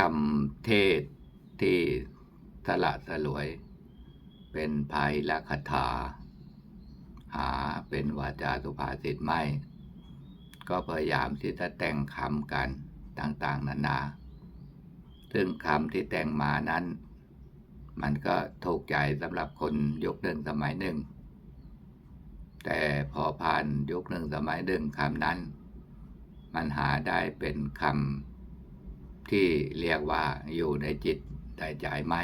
คำเทศที่สละสลวย เป็นภายละคาถา หาเป็นวาจาสุภาษิตไม่ ก็พยายามที่จะแต่งคำกันต่างๆ นานา ซึ่งคำที่แต่งมานั้น มันก็ถูกใจสำหรับคนยุคหนึ่งสมัยหนึ่ง แต่พอผ่านยุคหนึ่งสมัยหนึ่งคำนั้น มันหาได้เป็นคำ ที่เรียกว่าอยู่ในจิตในใจไม่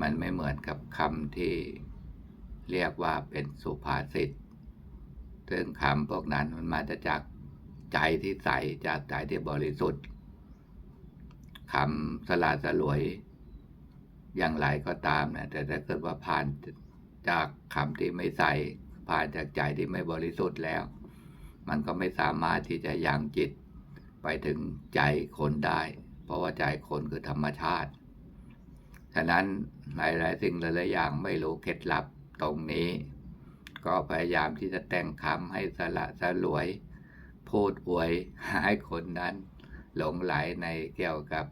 มันไม่เหมือนกับคำที่เรียกว่าเป็นสุภาษิตซึ่งคำพวกนั้นมันมาจากใจที่ใสจากใจที่บริสุทธิ์คำสลาดสลวย อย่างไรก็ตามนะแต่ถ้าเกิดว่าผ่านจากคำที่ไม่ใสผ่านจากใจที่ไม่บริสุทธิ์แล้ว มันก็ไม่สามารถที่จะยังจิตไปถึงใจคนได้ เพราะว่าใจคนคือธรรมชาติ ฉะนั้นหลายๆสิ่งหลายๆอย่างไม่รู้เคล็ดลับตรงนี้ ก็พยายามที่จะแต่งคำให้สละสลวย พูดอวยให้คนนั้น หลงไหลในเกี่ยวกับ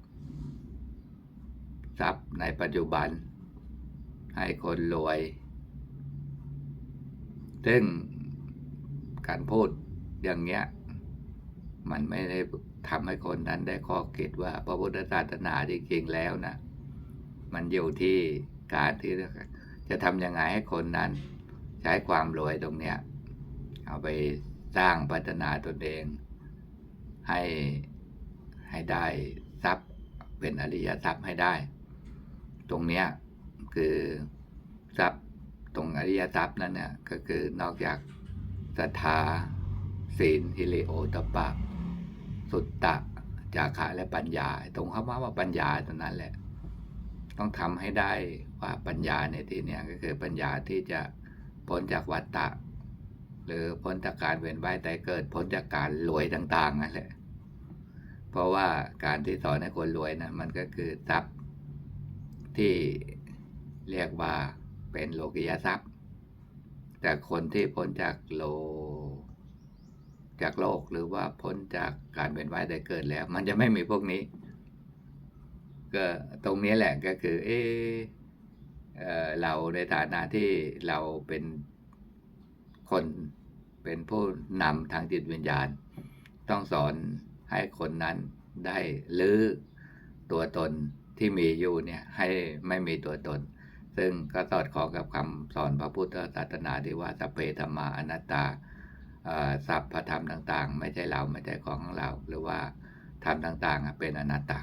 ทรัพย์ในปัจจุบัน ให้คนรวย ซึ่งการพูดอย่างเงี้ย มันไม่ได้ ทำให้คนนั้นได้ข้อคิดว่า พระพุทธศาสนาจริงๆแล้วนะมันอยู่ที่การที่จะทำยังไงให้คนนั้น ใช้ความรวยตรงเนี้ยเอาไปสร้างพัฒนาตนเอง ให้ให้ได้ทรัพย์เป็นอริยทรัพย์ให้ได้ ตรงเนี้ยคือทรัพย์ตรงอริยทรัพย์นั้นเนี่ยก็คือนอกจากศรัทธาศีลฮิริโอตปะ สุตตะจาคะและปัญญา ตรงคำว่าว่าปัญญาตรงนั้นแหละ ต้องทำให้ได้ว่าปัญญาในที่เนี้ยก็คือปัญญาที่จะพ้นจากวัฏฏะหรือพ้นจากการเวียนว่ายตายเกิดพ้นจากการรวยต่างๆนั่นแหละเพราะว่าการที่สอนให้คนรวยนะมันก็คือทรัพย์ที่เรียกว่าเป็นโลกิยทรัพย์ แต่คนที่พ้นจากโล จากโลกหรือว่าพ้นจากการเป็นว่ายได้เกิดแล้ว มันจะไม่มีพวกนี้ ก็ตรงนี้แหละก็คือ เออเอเราในฐานะที่เราเป็นคนเป็นผู้นำทางจิตวิญญาณ ต้องสอนให้คนนั้นได้ลื้อตัวตนที่มีอยู่เนี่ยให้ไม่มีตัวตน ซึ่งก็สอดคล้องกับคำสอนพระพุทธศาสนาที่ว่าสเพธรรมาอนัตตา เอ่อสัพพธรรมต่าง ๆ ไม่ใช่เราไม่ใช่ของของเรา หรือว่าธรรมต่างๆ เป็นอนัตตา